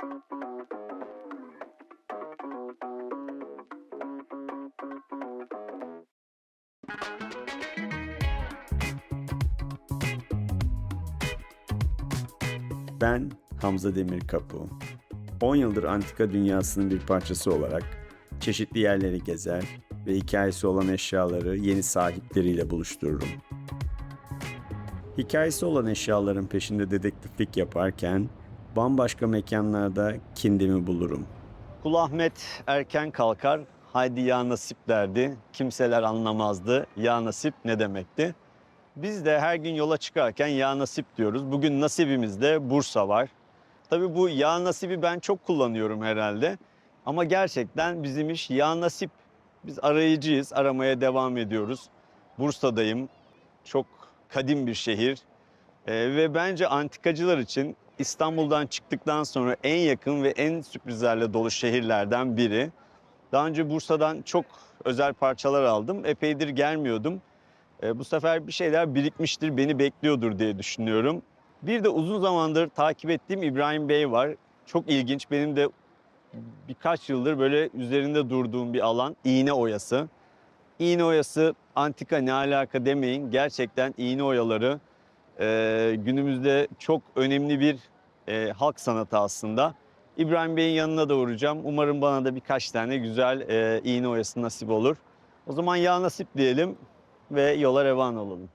Ben Hamza Demirkapı. 10 yıldır antika dünyasının bir parçası olarak çeşitli yerleri gezer ve hikayesi olan eşyaları yeni sahipleriyle buluştururum. Hikayesi olan eşyaların peşinde dedektiflik yaparken bambaşka mekanlarda kendimi bulurum. Kul Ahmet erken kalkar, haydi ya nasip derdi. Kimseler anlamazdı, ya nasip ne demekti? Biz de her gün yola çıkarken ya nasip diyoruz. Bugün nasibimizde Bursa var. Tabii bu ya nasibi ben çok kullanıyorum herhalde. Ama gerçekten bizim iş ya nasip. Biz arayıcıyız, aramaya devam ediyoruz. Bursa'dayım. Çok kadim bir şehir. Ee, ve bence antikacılar için İstanbul'dan çıktıktan sonra en yakın ve en sürprizlerle dolu şehirlerden biri. Daha önce Bursa'dan çok özel parçalar aldım. Epeydir gelmiyordum. E, bu sefer bir şeyler birikmiştir, beni bekliyordur diye düşünüyorum. Bir de uzun zamandır takip ettiğim İbrahim Bey var. Çok ilginç. Benim de birkaç yıldır böyle üzerinde durduğum bir alan. İğne oyası. İğne oyası antika ne alaka demeyin. Gerçekten iğne oyaları e, günümüzde çok önemli bir e, halk sanatı aslında. İbrahim Bey'in yanına da uğrayacağım. Umarım bana da birkaç tane güzel e, iğne oyası nasip olur. O zaman ya nasip diyelim ve yola revan olalım.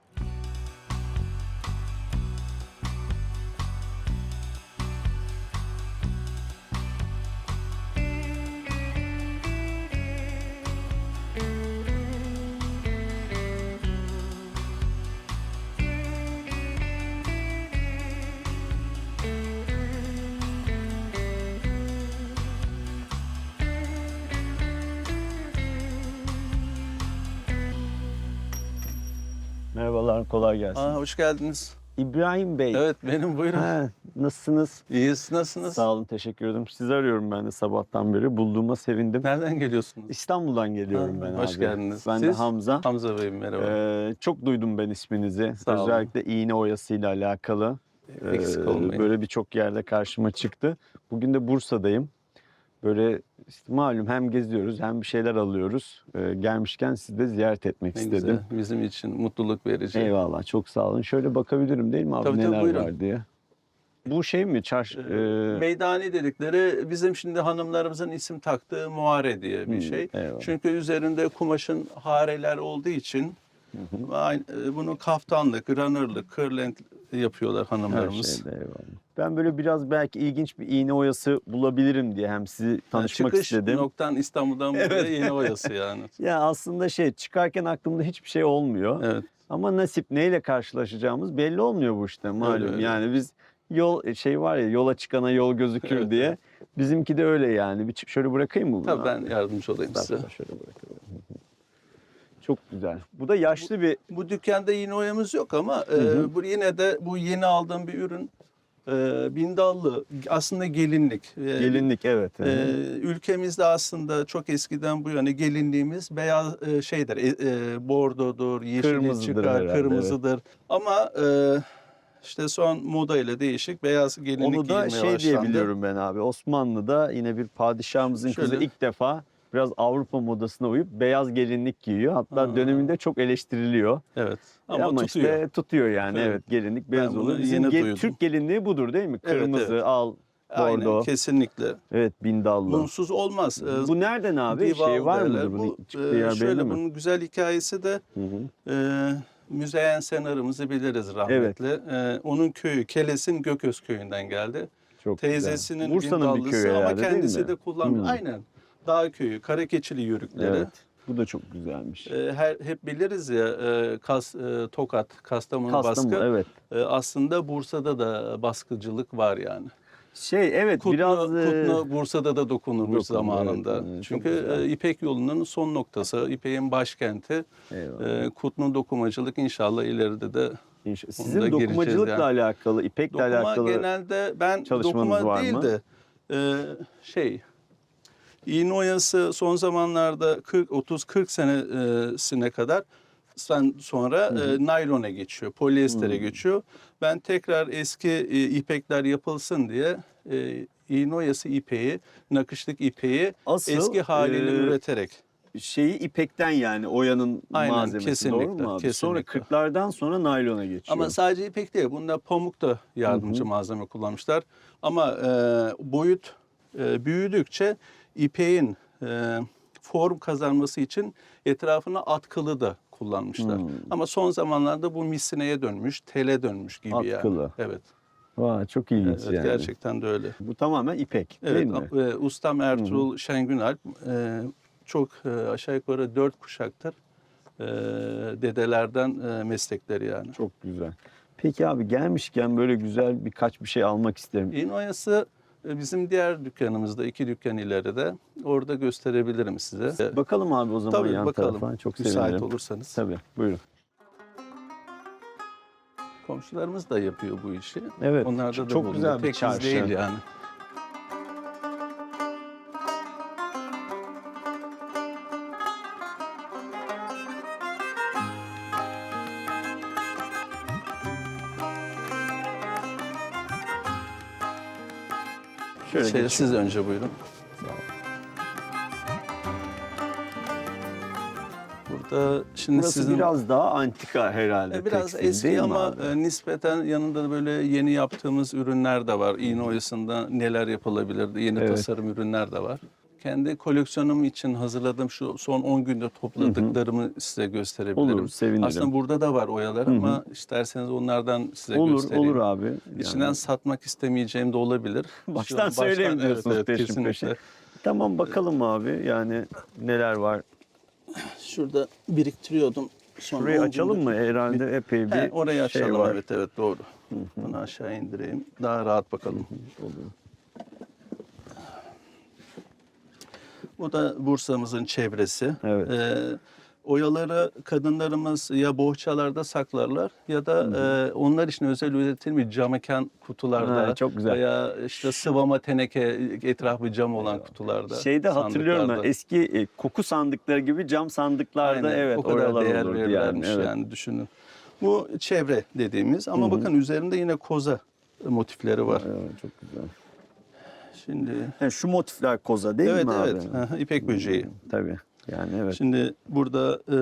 Merhabalar, kolay gelsin. Aa, hoş geldiniz. İbrahim Bey. Evet benim buyurun. Ha, nasılsınız? İyiyiz nasılsınız? Sağ olun, teşekkür ederim. Sizi arıyorum ben de sabahtan beri. Bulduğuma sevindim. Nereden geliyorsunuz? İstanbul'dan geliyorum Ha, ben hoş abi. geldiniz. Ben de Siz? Hamza. Hamza Bey merhaba. Ee, çok duydum ben isminizi. Sağ olun. Özellikle iğne oyasıyla alakalı. Eksik Ee, olmayın. Böyle birçok yerde karşıma çıktı. Bugün de Bursa'dayım. Böyle işte malum hem geziyoruz hem bir şeyler alıyoruz. Ee, gelmişken sizi de ziyaret etmek ne istedim. güzel. Bizim için mutluluk verici. Eyvallah çok sağ olun. Şöyle bakabilirim değil mi abi Tabii, tabii, neler buyurun. var diye. Bu şey mi? Çarş... Ee, e, Meydani dedikleri bizim şimdi hanımlarımızın isim taktığı muare diye bir Hmm, şey. eyvallah. Çünkü üzerinde kumaşın hareler olduğu için aynı, e, bunu kaftanlık, runnerlık, kırlent yapıyorlar Her hanımlarımız. şeyde eyvallah. Ben böyle biraz belki ilginç bir iğne oyası bulabilirim diye hem sizi tanışmak Çıkış istedim. noktan İstanbul'dan buraya Evet. yeni oyası yani. Ya aslında şey çıkarken aklımda hiçbir şey olmuyor. Evet. Ama nasip neyle karşılaşacağımız belli olmuyor bu işte malum. öyle. Yani biz yol şey var ya yola çıkana yol gözükür Evet, diye. Bizimki de öyle yani. Bir şöyle bırakayım mı bunu? Tabii ben yardımcı olayım size. Şöyle bırakıyorum. Çok güzel. Bu da yaşlı bir Bu dükkanda yine oyamız yok ama e, hı. bu yine de bu yeni aldığım bir ürün e, bindallı aslında gelinlik. E, gelinlik evet. e, ülkemizde aslında çok eskiden bu yana gelinliğimiz beyaz e, şeydir, e, e, bordodur, yeşili Kırmızıdır çıkar, herhalde, kırmızıdır. Ama e, işte son moda ile değişik beyaz gelinlik Onu da şey başlandı. biliyorum ben abi. Osmanlı'da yine bir padişahımızın kızı Şöyle. ilk defa biraz Avrupa modasına uyup beyaz gelinlik giyiyor. Hatta Ha. döneminde çok eleştiriliyor. Evet. Ama, Ama, tutuyor. işte tutuyor yani Evet. evet, gelinlik beyaz olur. Bizim yeni ge- duydum. Türk gelinliği budur değil mi? Evet, Kırmızı, evet. al, Aynen bordo. kesinlikle. Evet bindallı. Munsuz olmaz. E, Bu nereden abi? Dival şey var mıdır? Bu, e, şöyle mi? bunun güzel hikayesi de Hı hı. e, Müzeyyen Senar'ımızı biliriz rahmetli. E, onun köyü Keles'in Gököz köyünden geldi. Çok Teyzesinin. Bursa'nın bir köyü ama herhalde kendisi de kullanmıyor. Hmm. Aynen. Dağ köyü, Karakeçili yörükleri. Evet. Bu da çok güzelmiş. E, her, hep biliriz ya e, Kas, e, Tokat, Kastamonu, Kastamonu baskı. evet. E, aslında Bursa'da da baskıcılık var yani. Şey evet Kutlu, biraz e, Kutlu Bursa'da da dokunulmuş Dokunur, zamanında. evet, Çünkü e, İpek yolunun son noktası, İpek'in başkenti. Eyvallah. E, Kutlu dokumacılık inşallah ileride de İnş- da Sizin dokumacılıkla yani. alakalı, ipekle dokuma alakalı genelde ben dokuma var değil mı? de e, şey İğne oyası son zamanlarda 40 30 40 senesine kadar sonra e, naylona geçiyor, polyestere geçiyor. Ben tekrar eski e, ipekler yapılsın diye e, iğne oyası ipeği, nakışlık ipeği Asıl, eski halini e, üreterek. Şeyi ipekten yani oyanın Aynen, malzemesi kesinlikle, doğru mu abi? kesinlikle. Sonra 40'lardan sonra naylona geçiyor. Ama sadece ipek değil, bunda pamuk da yardımcı malzeme kullanmışlar. Ama e, boyut e, büyüdükçe ipeğin e, form kazanması için etrafına atkılı da kullanmışlar. Hmm. Ama son zamanlarda bu misineye dönmüş, tele dönmüş gibi Atkılı. yani. Evet, Vay, çok ilginç evet yani. gerçekten de öyle. Bu tamamen ipek Evet, değil mi? e, ustam Ertuğrul Şengünalp e, çok e, aşağı yukarı dört kuşaktır e, dedelerden e, meslekleri yani. Çok güzel. Peki abi gelmişken böyle güzel birkaç bir şey almak isterim. İğne oyası e, bizim diğer dükkanımızda, iki dükkan ileride. Orada gösterebilirim size. Bakalım abi o zaman Tabii yan bakalım. tarafa. Çok Müsait sevinirim. olursanız. Tabii buyurun. Komşularımız da yapıyor bu işi. Evet, Onlarda çok da bulunuyor. güzel bir Tek çarşı. değil yani. Şöyle Şey, siz önce buyurun. Burada şimdi Burası sizin biraz daha antika herhalde. E, Biraz tekstil, eski ama abi? e, nispeten yanında da böyle yeni yaptığımız ürünler de var. İğne oyasında neler yapılabilir, yeni Evet. tasarım ürünler de var. Kendi koleksiyonum için hazırladığım şu son 10 günde topladıklarımı size gösterebilirim. Olur, sevinirim. Aslında burada da var oyalar ama isterseniz onlardan size Olur göstereyim. olur abi. Yani İçinden satmak istemeyeceğim de olabilir. Baştan Şu- söyleyeyim diyorsunuz evet, peşin kesinlikle. peşin. Tamam bakalım abi yani neler var. Şurada biriktiriyordum. Son Şurayı 10 açalım mı? Herhalde epey bir He, orayı şey açalım var. evet evet doğru. Bunu aşağı indireyim. Daha rahat bakalım. Olur. Bu da Bursa'mızın çevresi. Evet. Ee, oyaları kadınlarımız ya bohçalarda saklarlar ya da e, onlar için özel üretilmiş cam mekan kutularda Ha, çok güzel. veya işte sıvama teneke etrafı cam olan kutularda. Şeyde hatırlıyorum ben eski e, koku sandıkları gibi cam sandıklarda Aynen, evet o kadar değer olurdu yani. Evet. yani düşünün. Bu çevre dediğimiz ama bakın üzerinde yine koza motifleri var. Evet, çok güzel. Şimdi Yani şu motifler koza değil evet mi abi? evet Aha, ipek böceği. Tabii. Yani evet. Şimdi burada e,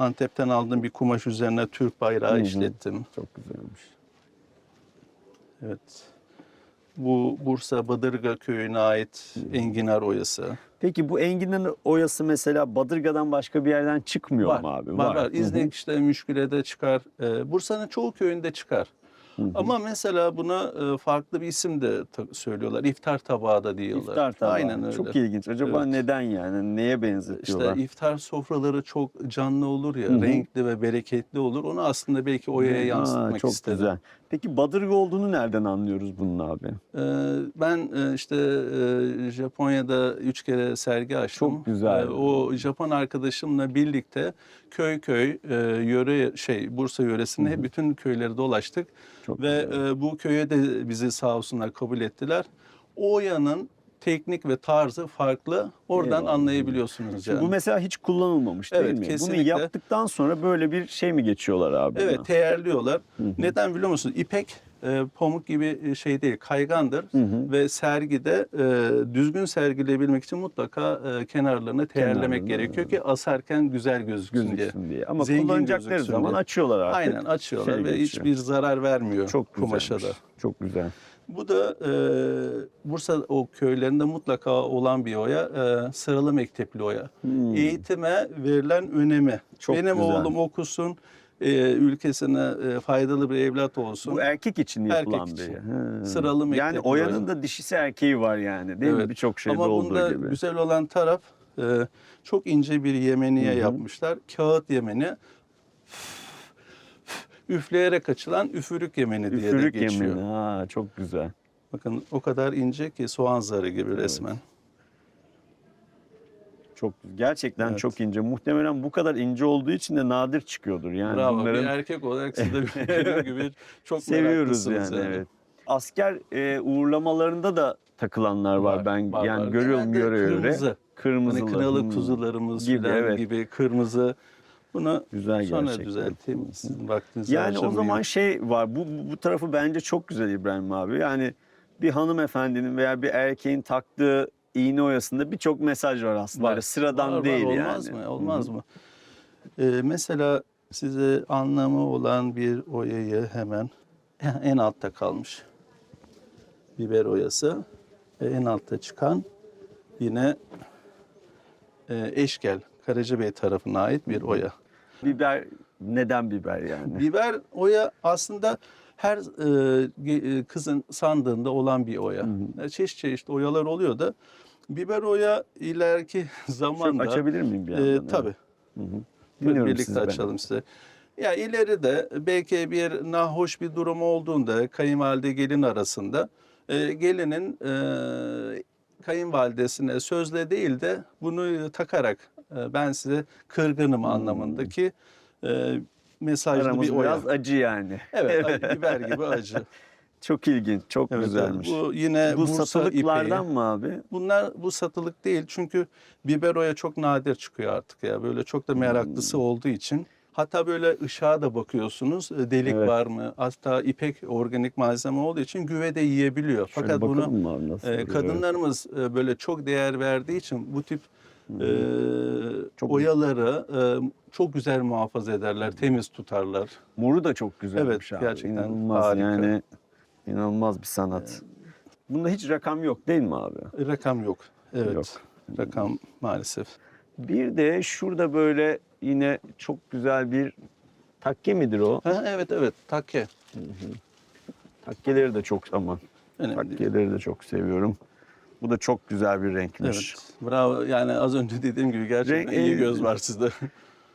Antep'ten aldığım bir kumaş üzerine Türk bayrağı işlettim. Çok güzelmiş. Evet. Bu Bursa Badırga köyüne ait enginar oyası. Peki bu enginar oyası mesela Badırga'dan başka bir yerden çıkmıyor Var, mu abi? var, var. Hı. İznik işte Müşküle'de çıkar. Ee, Bursa'nın çoğu köyünde çıkar. Ama mesela buna e, farklı bir isim de söylüyorlar. İftar tabağı da diyorlar. İftar tabağı. Aynen öyle. Çok ilginç. Acaba Evet. neden yani? Neye benzetiyorlar? İşte iftar sofraları çok canlı olur ya, renkli ve bereketli olur. Onu aslında belki oyaya yansıtmak çok istedim. güzel. Peki Badırga olduğunu nereden anlıyoruz bunun abi? Ee, Ben e, işte e, Japonya'da üç kere sergi açtım. Çok güzel. Ee, O Japon arkadaşımla birlikte köy köy yöre şey Bursa yöresinde bütün köyleri dolaştık. Çok Ve güzel. e, bu köye de bizi sağ olsunlar kabul ettiler. O oyanın teknik ve tarzı farklı. Oradan Eyvallah. anlayabiliyorsunuz yani. Bu mesela hiç kullanılmamış değil Evet, mi? kesinlikle. Bunu yaptıktan sonra böyle bir şey mi geçiyorlar abi? Evet buna? teerliyorlar. Neden biliyor musunuz? İpek e, pamuk gibi şey değil kaygandır ve sergide e, düzgün sergileyebilmek için mutlaka e, kenarlarını Kenarlarını, gerekiyor ki asarken güzel gözüksün, diye. gözüksün diye. Ama Zengin kullanacakları zaman diye. açıyorlar artık. Aynen açıyorlar Şey ve geçiyor. hiçbir zarar vermiyor çok kumaşa da. Çok güzel. Bu da e, Bursa o köylerinde mutlaka olan bir oya, e, sıralı mektepli oya. Eğitime verilen önemi. Hmm. Çok Benim güzel. oğlum okusun, e, ülkesine e, faydalı bir evlat olsun. Bu erkek için yapılan Erkek bir. için. He. Sıralı Yani mektepli oyanın oya. da dişisi erkeği var yani değil mi? Evet. Birçok şeyde Ama olduğu bunda gibi. güzel olan taraf e, çok ince bir yemeniye yapmışlar. Kağıt yemeni üfleyerek açılan üfürük yemeni diye Üfürük de geçiyor. yemini. Ha, çok güzel. Bakın o kadar ince ki soğan zarı gibi resmen. Çok gerçekten Evet. çok ince. Muhtemelen bu kadar ince olduğu için de nadir çıkıyordur. Yani Bravo. bunların Bir erkek olarak siz de benim gibi çok seviyoruz yani, meraklısınız evet. Asker e, uğurlamalarında da takılanlar var, Var, ben var, yani var. görüyorum göre göre. kırmızı. Kırmızılı. Hani kınalı hmm. kuzularımız Gibi, falan evet. gibi kırmızı. Bunu Güzel sonra gerçekten. düzelteyim. Sizin vaktinizi Yani o zaman şey var. Bu, bu tarafı bence çok güzel İbrahim abi. Yani bir hanımefendinin veya bir erkeğin taktığı iğne oyasında birçok mesaj var aslında. Var. Öyle sıradan Var, var. değil olmaz yani. mı? Olmaz mı? Ee, mesela size anlamı olan bir oyayı hemen en altta kalmış. Biber oyası ve en altta çıkan yine e, Eşkel Karacabey tarafına ait bir oya. Biber neden biber yani? Biber oya aslında her e, e, kızın sandığında olan bir oya. E, Çeşit çeşit oyalar oluyor da biber oya ileriki Şöyle zamanda açabilir miyim bir e, yandan? tabii Dinliyorum birlikte sizi ben. açalım size. Ya ileride belki bir nahoş bir durum olduğunda kayınvalide gelin arasında e, gelinin e, kayınvalidesine sözle değil de bunu takarak e, ben size kırgınım anlamındaki e, mesajlı. Aramız bir oya. biraz acı yani. Evet, acı, biber gibi acı. Çok ilginç, çok Evet, güzelmiş. Bu yine Bu Bursa satılıklardan ipeği. mı abi? Bunlar bu satılık değil çünkü biber oya çok nadir çıkıyor artık ya. Böyle çok da meraklısı Hmm. olduğu için. Hatta böyle ışığa da bakıyorsunuz. e, Delik Evet. var mı? Hatta ipek organik malzeme olduğu için güve de yiyebiliyor. Şöyle Fakat bunu e, kadınlarımız e, böyle çok değer verdiği için bu tip e, Çok- oyaları e, çok güzel muhafaza ederler, temiz tutarlar. Moru da çok güzelmiş Evet, abi. gerçekten İnanılmaz harika. yani. inanılmaz bir sanat. Bunda hiç rakam yok değil mi abi? Rakam yok. Evet. Yok. Rakam maalesef. Bir de şurada böyle yine çok güzel bir takke midir o? Ha, evet evet takke. Takkeleri de çok ama Önemli değil. takkeleri de çok seviyorum. Bu da çok güzel bir renkmiş. Evet. Bravo. Yani az önce dediğim gibi gerçekten Renk- iyi göz var sizde.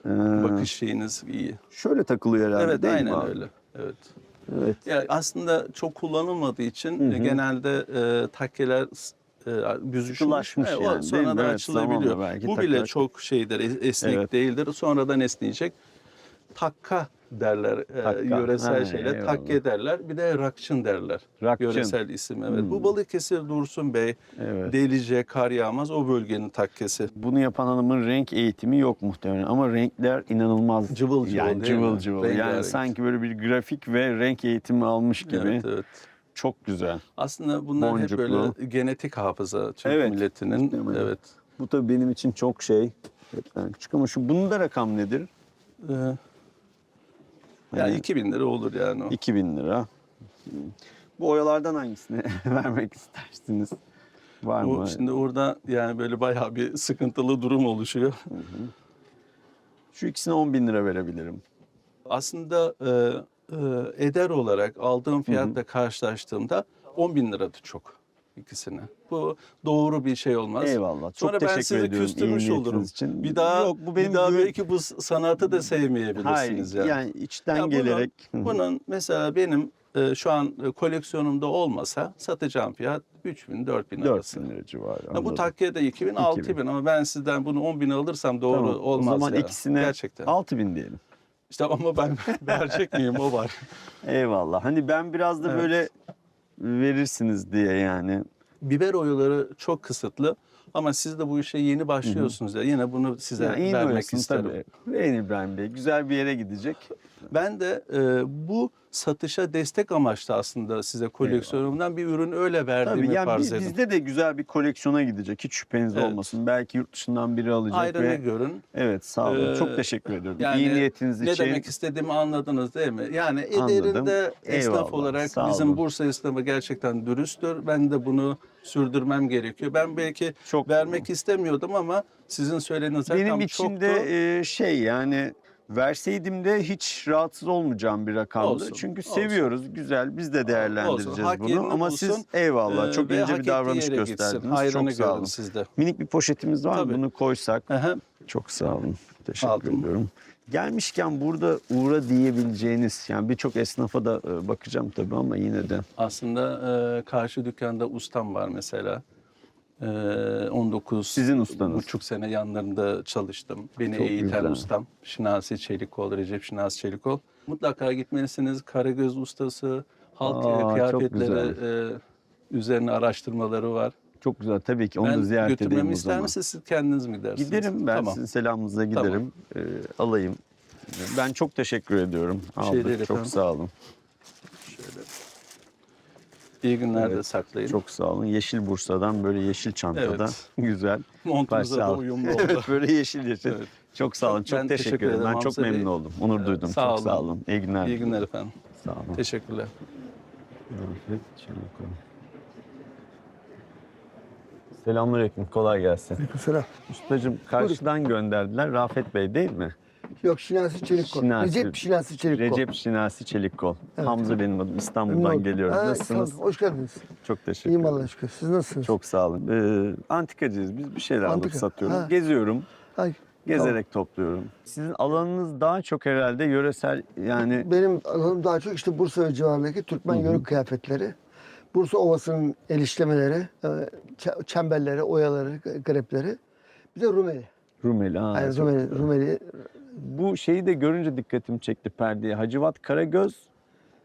Ee, Bakış şeyiniz iyi. Şöyle takılıyor herhalde evet değil mi aynen öyle. Evet. Evet. Ya aslında çok kullanılmadığı için Hı hı. e, genelde e, takkeler e, büzüşmüş. O yani? Sonradan Evet, açılabiliyor. Bu bile takar- çok şeydir, es- esnek Evet. değildir. Sonradan esneyecek. Takka derler e, Takka. yöresel Ha, şeyle. eyvallah. Takke derler. Bir de rakçın derler. Rakçın. Yöresel isim evet. Hmm. Bu Balıkesir Dursun Bey, Evet. Delice, Kar Yağmaz o bölgenin takkesi. Bunu yapan hanımın renk eğitimi yok muhtemelen ama renkler inanılmaz. Cıvıl cıvıl yani cıvıl mi? cıvıl. Yani Rengarenk. sanki böyle bir grafik ve renk eğitimi almış gibi. Evet, evet. Çok güzel. Aslında bunlar hep Boncuklu. böyle genetik hafıza Türk Evet. milletinin. Muhtemelen. Evet. Bu tabii benim için çok şey. Hepten küçük ama şu bunun da rakam nedir? Ee, yani Hani- 2000 lira olur yani o. 2000 lira. Bu oyalardan hangisini vermek istersiniz? Var Bu mı? şimdi orada yani böyle bayağı bir sıkıntılı durum oluşuyor. Şu ikisine 10 bin lira verebilirim. Aslında e, e, eder olarak aldığım fiyatla karşılaştığımda 10 bin liradı çok ikisine. Bu doğru bir şey olmaz. Eyvallah. Çok Sonra ben teşekkür sizi ediyorum iyi küstürmüş niyetiniz olurum. için. Bir daha, Yok, bu benim bir daha güven- belki bu sanatı da sevmeyebilirsiniz Hayır, yani. yani içten Ya bunun- gelerek. Bunun mesela benim e, şu an e, koleksiyonumda olmasa satacağım fiyat 3000 4000 4 arası. bin lira civarı. Ya bu anladım. takkede 2000 2000. 6000 ama ben sizden bunu 10 bin alırsam doğru Tamam, olmaz O zaman ya. ikisine gerçekten. 6 bin diyelim. İşte ama ben verecek miyim o var. Eyvallah. Hani ben biraz da Evet. böyle verirsiniz diye yani. Biber oyaları çok kısıtlı ama siz de bu işe yeni başlıyorsunuz ya yine bunu size Yani iyi vermek isterim. tabii. Verin İbrahim Bey. Güzel bir yere gidecek. Ben de e, bu satışa destek amaçlı aslında size koleksiyonumdan bir ürün öyle verdiğimi Tabii yani farz edin. bizde de güzel bir koleksiyona gidecek. Hiç şüpheniz Evet. olmasın. Belki yurt dışından biri alacak Ayrını ve görün. evet sağ olun. Ee, Çok teşekkür ediyorum. yani İyi niyetiniz Ne için. demek istediğimi anladınız değil mi? Yani. Eder'inde esnaf Eyvallah, olarak sağ bizim olun. Bursa esnafı gerçekten dürüsttür. Ben de bunu sürdürmem gerekiyor. Ben belki Çok- vermek istemiyordum ama sizin söylediğiniz Benim içimde çoktu. e, şey yani verseydim de hiç rahatsız olmayacağım bir rakamdı. Olsun, Çünkü olsun. seviyoruz. Güzel. Biz de değerlendireceğiz Hak bunu. Ama bulsun, siz eyvallah Ee, çok ve ince bir davranış gösterdiniz. Hayrını çok sağ olun. sizde. Minik bir poşetimiz var. Tabii. Bunu koysak. Aha. Çok sağ olun. Teşekkür Aldım. ediyorum. Gelmişken burada uğra diyebileceğiniz yani birçok esnafa da e, bakacağım tabii ama yine de Aslında e, karşı dükkanda ustam var mesela. E, 19 Sizin ustanız. buçuk sene yanlarında çalıştım. Beni Çok eğiten güzel. ustam. Şinasi Çelikol, Recep Şinasi Çelikol. Mutlaka gitmelisiniz. Karagöz ustası, halk Aa, e, kıyafetleri e, üzerine araştırmaları var. çok güzel tabii ki onu ben da ziyaret edeyim götürmemi o ister zaman. misiniz? Siz kendiniz mi gidersiniz? Giderim ben Tamam. sizin selamınıza giderim. Ee, alayım. Ben çok teşekkür ediyorum. Şey Aldık. değil çok efendim. sağ olun. İyi günlerde Evet, saklayın. Çok sağ olun. Yeşil Bursa'dan böyle yeşil çantada. Evet. Güzel. Montumuzla da Başsağlık. uyumlu oldu. Evet böyle yeşil yeşil. Evet. Çok sağ olun. Çok Ben teşekkür, teşekkür ederim. Ben çok Hamza Bey. memnun oldum. Onur Evet, duydum. sağ çok olun. sağ olun. İyi günler. İyi günler efendim. Sağ olun. Teşekkürler. Selamünaleyküm. Kolay gelsin. Selam. Ustacığım karşıdan gönderdiler. Rafet Bey değil mi? Yok Şinasi Çelikkol. Şinasi. Recep Şinasi Çelikkol. Recep Şinasi Çelikkol. Evet. Hamza benim adım. Memnun İstanbul'dan oldum. geliyorum. Ha, Nasılsınız? İstanbul. Hoş geldiniz. Çok teşekkür İyiyim ederim. Allah'a şükür. Siz nasılsınız? Çok sağ olun. Ee, antikacıyız. Biz bir şeyler alıp Antika, satıyoruz. ha. Geziyorum. Ay, Gezerek topluyorum. Sizin alanınız daha çok herhalde yöresel yani benim alanım daha çok işte Bursa ve civarındaki Türkmen yörük kıyafetleri. Bursa Ovası'nın el işlemeleri, e, çemberleri, oyaları, grepleri. Bir de Rumeli. Rumeli. Ha, Yani çok- Rumeli, Rumeli. Bu şeyi de görünce dikkatimi çekti perdeye. Hacivat Karagöz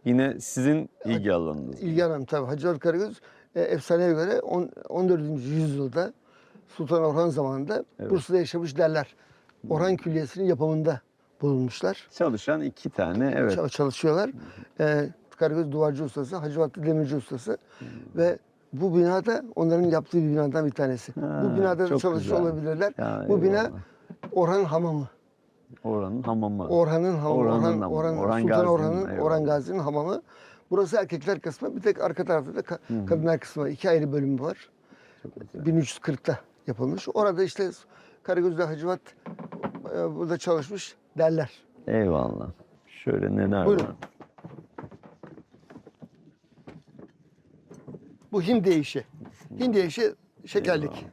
yine sizin ilgi alanınız. İlgi alanım tabii. Alı Karagöz e, efsaneye göre on- 14. yüzyılda Sultan Orhan zamanında Bursa'da yaşamış derler. Orhan Külliyesi'nin yapımında bulunmuşlar. Çalışan iki tane evet. Çalışıyorlar. Ee, Karagöz duvarcı ustası, Hacıvatlı demirci ustası ve bu binada onların yaptığı bir binadan bir tanesi. Ha, bu binada da çalışıyor güzel. olabilirler. Ya, bu bina. Orhan Hamamı. Oranın hamamı. Orhan'ın hamamı. Orhan'ın Orhan, hamamı. Orhan, Orhan Sultan Gazi'nin, Orhan'ın, eyvallah. Orhan Gazi'nin hamamı. Burası erkekler kısmı. Bir tek arka tarafta da ka- kadınlar kısmı. var. İki ayrı bölümü var. 1340'ta yapılmış. Orada işte Karagöz'de Hacıvat e, burada çalışmış derler. Eyvallah. Şöyle neler Buyurun. var. Bu Hindiye işi. Hindiye işi şekerlik.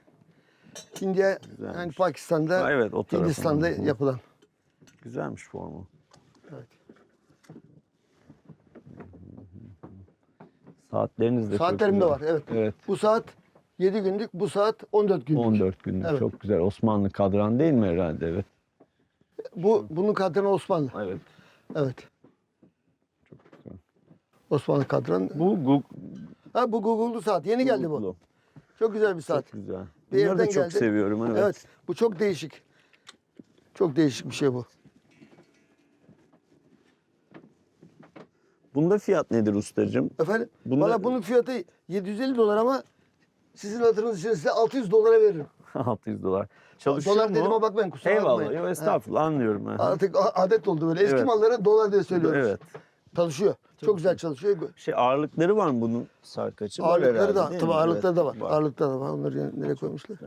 Hindiye Güzelmiş. yani Pakistan'da, evet, o tarafın. Hindistan'da yapılan. Güzelmiş formu. Evet. Saatleriniz de Saatlerim de var. Evet. Evet. Bu saat 7 günlük, bu saat 14 günlük. 14 günlük. Evet. Çok güzel. Osmanlı kadran değil mi herhalde? Evet. Bu bunun kadranı Osmanlı. Evet. Evet. Çok güzel. Osmanlı kadran. Bu Google. Ha bu Google'lu saat. Yeni geldi bu. Çok güzel bir saat. Çok güzel. Bunları da çok geldi. seviyorum. Evet. Evet. Bu çok değişik. Çok değişik bir şey bu. Bunda fiyat nedir ustacığım? Efendim? Bunda- Valla bunun fiyatı 750 dolar ama sizin hatırınız için size 600 dolara veririm. 600 dolar. Çalışıyor dolar mu? dediğime bakmayın kusura Eyvallah. bakmayın. Yo, estağfurullah anlıyorum. ha. Artık adet oldu böyle. Eski Evet. mallara dolar diye söylüyoruz. Evet. Çalışıyor. Çok, güzel çalışıyor. Şey ağırlıkları var mı bunun sarkaçı? Var Ağırlıkları herhalde, da tabii ağırlıkları Evet, da var. Ağırlıkları da var. Onları nereye koymuşlar?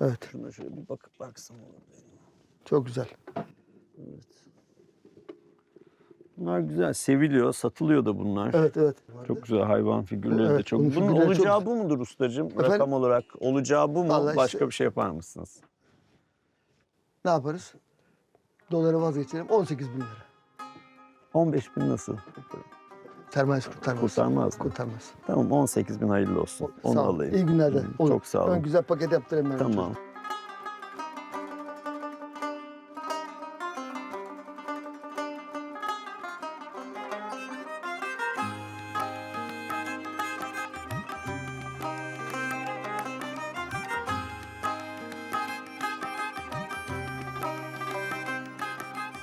Evet. Şuna şöyle bir bakıp baksam olur. Çok güzel. Bunlar güzel. Seviliyor. Satılıyor da bunlar. Evet evet. Çok güzel hayvan figürleri de Evet, çok. bunun Bunun figürleri çok olacağı bu mudur ustacığım? Efendim? Rakam olarak olacağı bu mu? Vallahi Başka işte- bir şey yapar mısınız? Ne yaparız? Doları vazgeçelim. 18 bin lira. 15 bin nasıl? Sermayesi kurtarmaz. Kurtarmaz mı? Kurtarmaz. Tamam 18 bin hayırlı olsun. Onu Sağ olun. alayım. İyi günlerde. Hı, Olur. Çok sağ Ben olun. güzel paket yaptırayım ben. Tamam.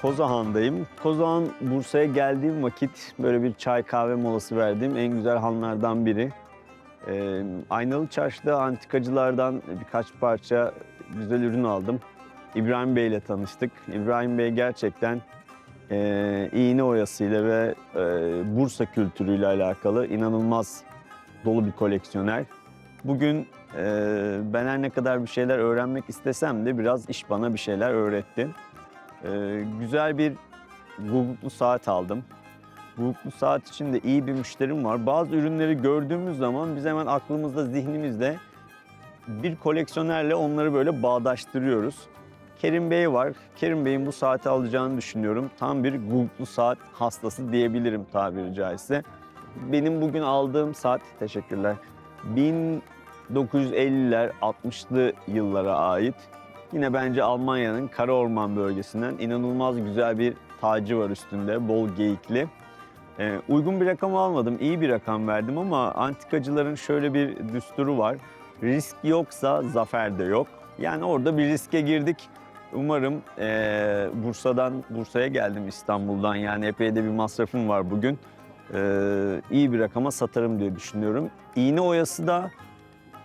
Kozahan'dayım. Kozahan Bursa'ya geldiğim vakit böyle bir çay kahve molası verdiğim en güzel hanlardan biri. Ee, Aynalı Çarşı'da antikacılardan birkaç parça güzel ürün aldım. İbrahim Bey ile tanıştık. İbrahim Bey gerçekten e, iğne oyasıyla ve e, Bursa kültürüyle alakalı inanılmaz dolu bir koleksiyoner. Bugün e, ben her ne kadar bir şeyler öğrenmek istesem de biraz iş bana bir şeyler öğretti. E, güzel bir Google'lu saat aldım. Bulutlu saat için de iyi bir müşterim var. Bazı ürünleri gördüğümüz zaman biz hemen aklımızda, zihnimizde bir koleksiyonerle onları böyle bağdaştırıyoruz. Kerim Bey var. Kerim Bey'in bu saati alacağını düşünüyorum. Tam bir Google'lu saat hastası diyebilirim tabiri caizse. Benim bugün aldığım saat, teşekkürler, 1950'ler, 60'lı yıllara ait. Yine bence Almanya'nın Kara Orman bölgesinden inanılmaz güzel bir tacı var üstünde, bol geyikli. Ee, uygun bir rakam almadım, iyi bir rakam verdim ama antikacıların şöyle bir düsturu var. Risk yoksa zafer de yok. Yani orada bir riske girdik. Umarım eee, Bursa'dan Bursa'ya geldim İstanbul'dan. Yani epey de bir masrafım var bugün. Eee iyi bir rakama satarım diye düşünüyorum. İğne oyası da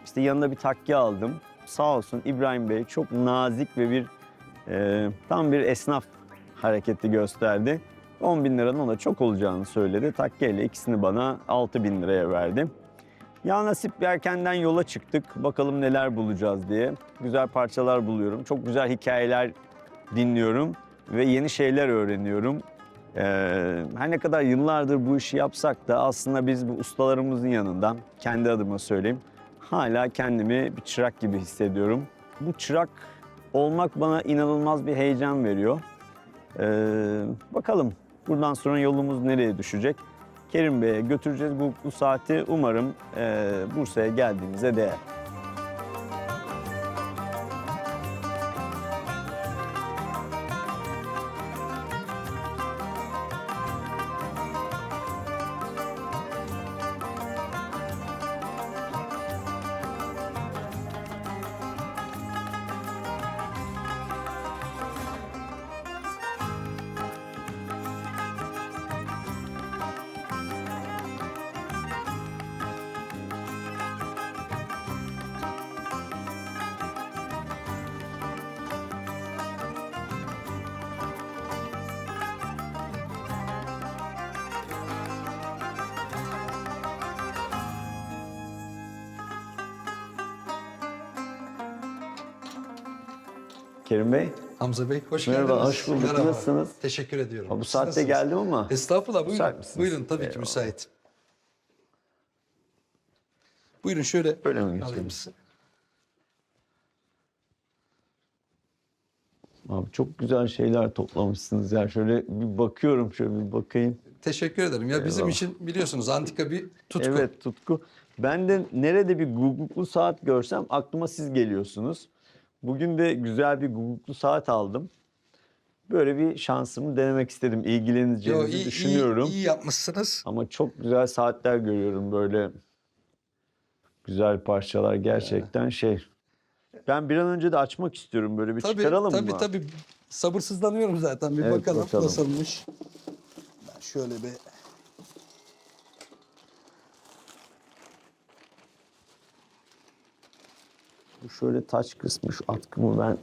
işte yanına bir takya aldım. Sağ olsun İbrahim Bey çok nazik ve bir eee, tam bir esnaf hareketi gösterdi. 10 bin liranın ona çok olacağını söyledi. Takya ile ikisini bana 6 bin liraya verdi. Ya nasip erkenden yola çıktık. Bakalım neler bulacağız diye. Güzel parçalar buluyorum. Çok güzel hikayeler dinliyorum ve yeni şeyler öğreniyorum. Ee, her ne kadar yıllardır bu işi yapsak da aslında biz bu ustalarımızın yanından kendi adıma söyleyeyim hala kendimi bir çırak gibi hissediyorum. Bu çırak olmak bana inanılmaz bir heyecan veriyor. Ee, bakalım buradan sonra yolumuz nereye düşecek? Kerim Bey'e götüreceğiz bu, bu saati. Umarım e, Bursa'ya geldiğimize değer. Kerim Bey, Hamza Bey hoş Merhaba, geldiniz. hoş bulduk. Merhaba. Nasılsınız? Teşekkür ediyorum. Ha, bu saatte nasılsınız? geldim ama Estağfurullah buyurun. Müsait misiniz? Buyurun tabii ki Eyvallah. müsait. Buyurun şöyle Böyle mi alayım sizi. Abi çok güzel şeyler toplamışsınız ya. Şöyle bir bakıyorum, şöyle bir bakayım. Teşekkür ederim. Ya bizim Eyvallah. için biliyorsunuz antika bir tutku. Evet tutku. Ben de nerede bir guguklu saat görsem aklıma siz geliyorsunuz. Bugün de güzel bir guguklu saat aldım. Böyle bir şansımı denemek istedim. Yo, İlgileneceğinizi iyi, düşünüyorum. iyi, iyi yapmışsınız. Ama çok güzel saatler görüyorum böyle. Güzel parçalar gerçekten şey. Ben bir an önce de açmak istiyorum böyle bir Tabii çıkaralım tabii mı? tabii. Sabırsızlanıyorum zaten. Bir Evet, bakalım, bakalım. nasılmış. Ben şöyle bir Bu şöyle taç kısmı şu atkımı ben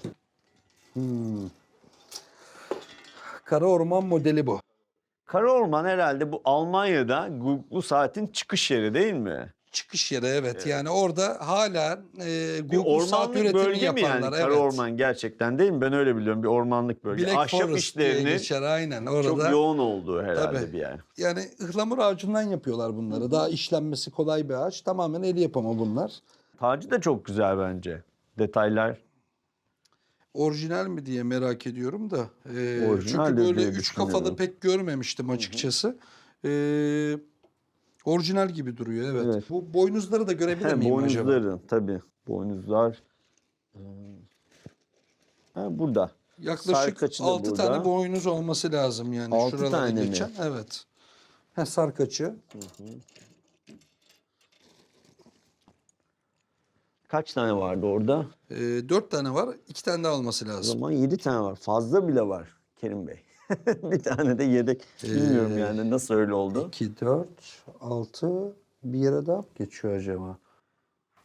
Kara Orman modeli bu. Kara Orman herhalde bu Almanya'da guguklu saatin çıkış yeri değil mi? Çıkış yeri evet. Yani orada hala e, Google saat üretimi bölge mi yapanlar. yani evet. Kara Orman gerçekten değil mi? Ben öyle biliyorum bir ormanlık bölge. Black Ahşap Forest diye işlerinin geçer aynen orada. çok yoğun olduğu herhalde Tabii. bir yer. Yani ıhlamur ağacından yapıyorlar bunları. Daha işlenmesi kolay bir ağaç. Tamamen el yapımı bunlar. Tacı da çok güzel bence. Detaylar. Orijinal mi diye merak ediyorum da. Ee, Orijinal çünkü böyle üç kafalı pek görmemiştim açıkçası. Ee, orijinal gibi duruyor evet. Evet. Bu boynuzları da görebilir He, miyim acaba? boynuzları tabii. Boynuzlar. Ee, Ha, burada. Yaklaşık Sarkaçı da 6 burada. tane boynuz olması lazım yani. Altı Şuralara tane mi? geçen. Evet. Ha, sarkaçı. Kaç tane vardı orada? Ee, 4 tane var. 2 tane daha olması O lazım. zaman 7 tane var. Fazla bile var Kerim Bey. bir tane de yedek. Bilmiyorum Ee, yani nasıl öyle oldu. 2, 4, 6 bir yere daha geçiyor acaba?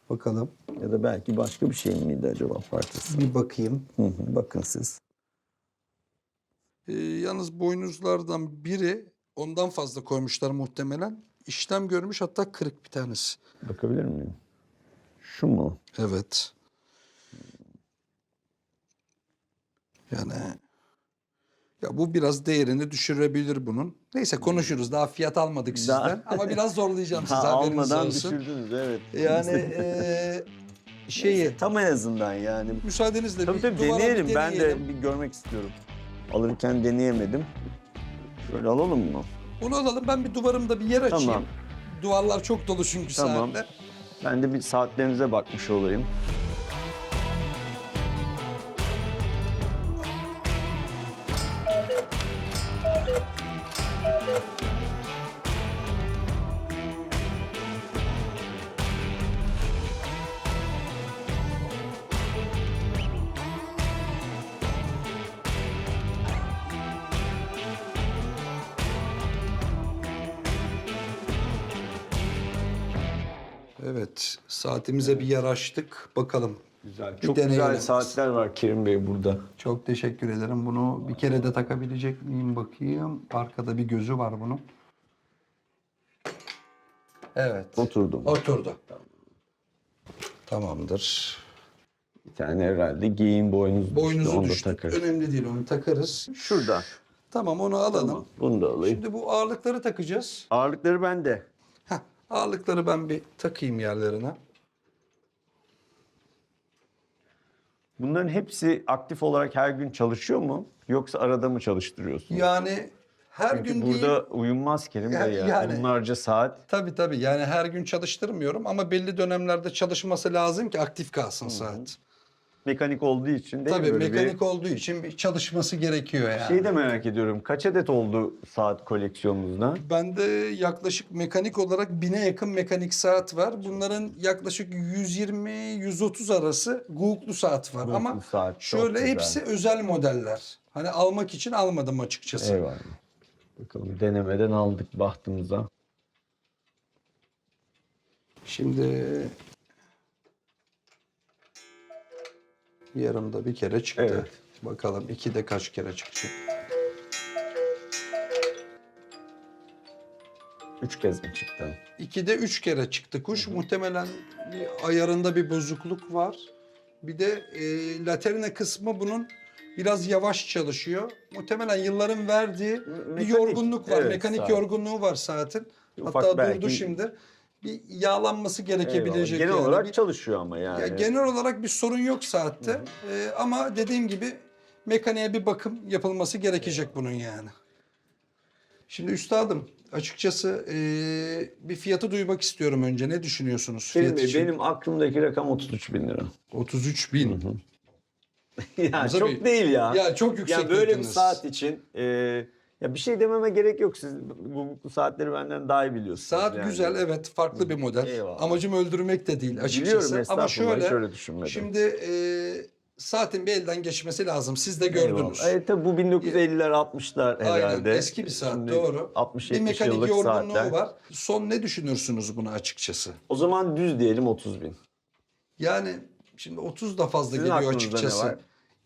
Bakalım. Ya da belki başka bir şey miydi acaba parçası? Bir bakayım. Hı hı, Bakın siz. Ee, yalnız boynuzlardan biri ondan fazla koymuşlar muhtemelen. İşlem görmüş hatta kırık bir tanesi. Bakabilir miyim? Şu mu? Evet. Yani ya bu biraz değerini düşürebilir bunun. Neyse konuşuruz. Daha fiyat almadık sizden. Daha- Ama biraz zorlayacağım sizi Ha, haberiniz almadan olsun. düşürdünüz evet. Yani eee, şeyi Tam en azından yani. müsaadenizle Tabii bir tabii duvara bir deneyelim. Ben deneyelim. de bir görmek istiyorum. Alırken deneyemedim. Şöyle alalım mı? Bunu alalım ben bir duvarımda bir yer açayım. Tamam. Duvarlar çok dolu çünkü Tamam. saatle. Ben de bir saatlerinize bakmış olayım. Saatimize bir yer açtık. Bakalım. Güzel. Bir Çok güzel deneyelim. saatler var Kerim Bey burada. Çok teşekkür ederim. Bunu bir kere de takabilecek miyim bakayım. Arkada bir gözü var bunun. Evet. Oturdum. Oturdu. Tamamdır. Bir tane herhalde giyin boynuz düştü. Boynuzu Onu da düştü. Önemli değil onu takarız. Şurada. Tamam onu alalım. Bunu da alayım. Şimdi bu ağırlıkları takacağız. Ağırlıkları bende. Heh, ağırlıkları ben bir takayım yerlerine. Bunların hepsi aktif olarak her gün çalışıyor mu? Yoksa arada mı çalıştırıyorsun? Yani her Çünkü gün burada değil. uyunmaz Kerim Bey ya. yani- Onlarca saat. Tabii tabii yani her gün çalıştırmıyorum ama belli dönemlerde çalışması lazım ki aktif kalsın saat. Mekanik olduğu için değil Tabii mi? Böyle mekanik bir... olduğu için bir çalışması gerekiyor yani. Şeyi de merak ediyorum. Kaç adet oldu saat koleksiyonunuzda? Bende yaklaşık mekanik olarak bine yakın mekanik saat var. Bunların yaklaşık 120-130 arası Google'lu saat var. Google'lu Ama saat, şöyle güzel. hepsi özel modeller. Hani almak için almadım açıkçası. Eyvallah. Bakalım denemeden aldık bahtımıza. Şimdi yarımda bir kere çıktı. Evet. Bakalım iki de kaç kere çıkacak. Üç kez mi çıktı? İki de üç kere çıktı kuş. Muhtemelen bir ayarında bir bozukluk var. Bir de e, laterina kısmı bunun biraz yavaş çalışıyor. Muhtemelen yılların verdiği bir Mekanik, yorgunluk var. evet, Mekanik saat. yorgunluğu var saatin. Ufak Hatta belki- durdu şimdi. Bir yağlanması Eyvallah. gerekebilecek. Genel yani. olarak Bir- çalışıyor ama yani. Ya genel olarak bir sorun yok saatte. Ee, ama dediğim gibi mekaniğe bir bakım yapılması gerekecek bunun yani. Şimdi üstadım açıkçası ee, bir fiyatı duymak istiyorum önce. Ne düşünüyorsunuz fiyat Bey, için? benim aklımdaki rakam 33 bin lira. 33 bin. ya Hamza çok Bey, değil ya. Ya çok yüksek Yani böyle bir saat için e, ya bir şey dememe gerek yok. Siz bu, bu saatleri benden daha iyi biliyorsunuz. Saat yani. güzel evet farklı bir model. Eyvallah. Amacım öldürmek de değil açıkçası. Biliyorum Ama şöyle öyle düşünmedim. şimdi ee, saatin bir elden geçmesi lazım. Siz de gördünüz. Eyvallah. Evet tabii bu 1950'ler 60'lar Aynen herhalde. eski bir saat Şimdi doğru. 60 bir 70 mekanik yorgunluğu saatler. var. Son ne düşünürsünüz buna açıkçası? O zaman düz diyelim 30 bin. Yani şimdi 30 da fazla Sizin geliyor aklınızda ne açıkçası. var?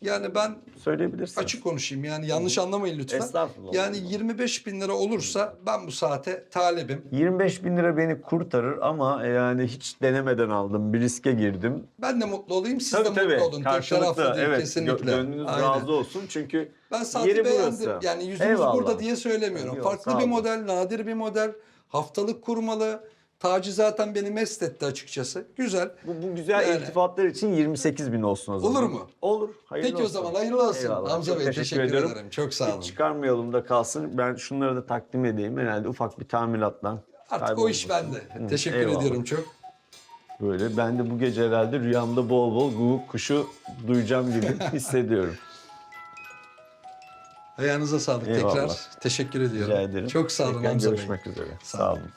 Yani ben Söyleyebilirsiniz. açık konuşayım yani yanlış anlamayın lütfen. Estağfurullah. Yani 25 bin lira olursa ben bu saate talibim. 25 bin lira beni kurtarır ama yani hiç denemeden aldım. Bir riske girdim. Ben de mutlu olayım siz Tabii de tabii. mutlu olun. Karşılıklı. Evet. kesinlikle. Gö- Gönlünüz Aynen. razı olsun çünkü Ben saati yeri beğendim. burası. Yani yüzümüz Eyvallah. burada diye söylemiyorum. Yok, Farklı bir model, nadir bir model. Haftalık kurmalı. Tacı zaten beni mest etti açıkçası. Güzel. bu, bu güzel Yani- iltifatlar için 28 bin olsun o zaman. Olur mu? Olur. Hayırlı Peki o olsun. zaman hayırlı olsun. Eyvallah. Hamza Çok Bey teşekkür, ediyorum. ederim. Çok sağ olun. Hiç çıkarmayalım da kalsın. Ben şunları da takdim edeyim. Herhalde ufak bir tamiratla. Artık o iş bende. Hı, Teşekkür eyvallah. ediyorum çok. Böyle ben de bu gece herhalde rüyamda bol bol guguk kuşu duyacağım gibi hissediyorum. Ayağınıza sağlık Eyvallah. tekrar. Teşekkür ediyorum. Rica ederim. Çok sağ olun Hamza Bey. görüşmek üzere. Sağ Sağ olun. olun.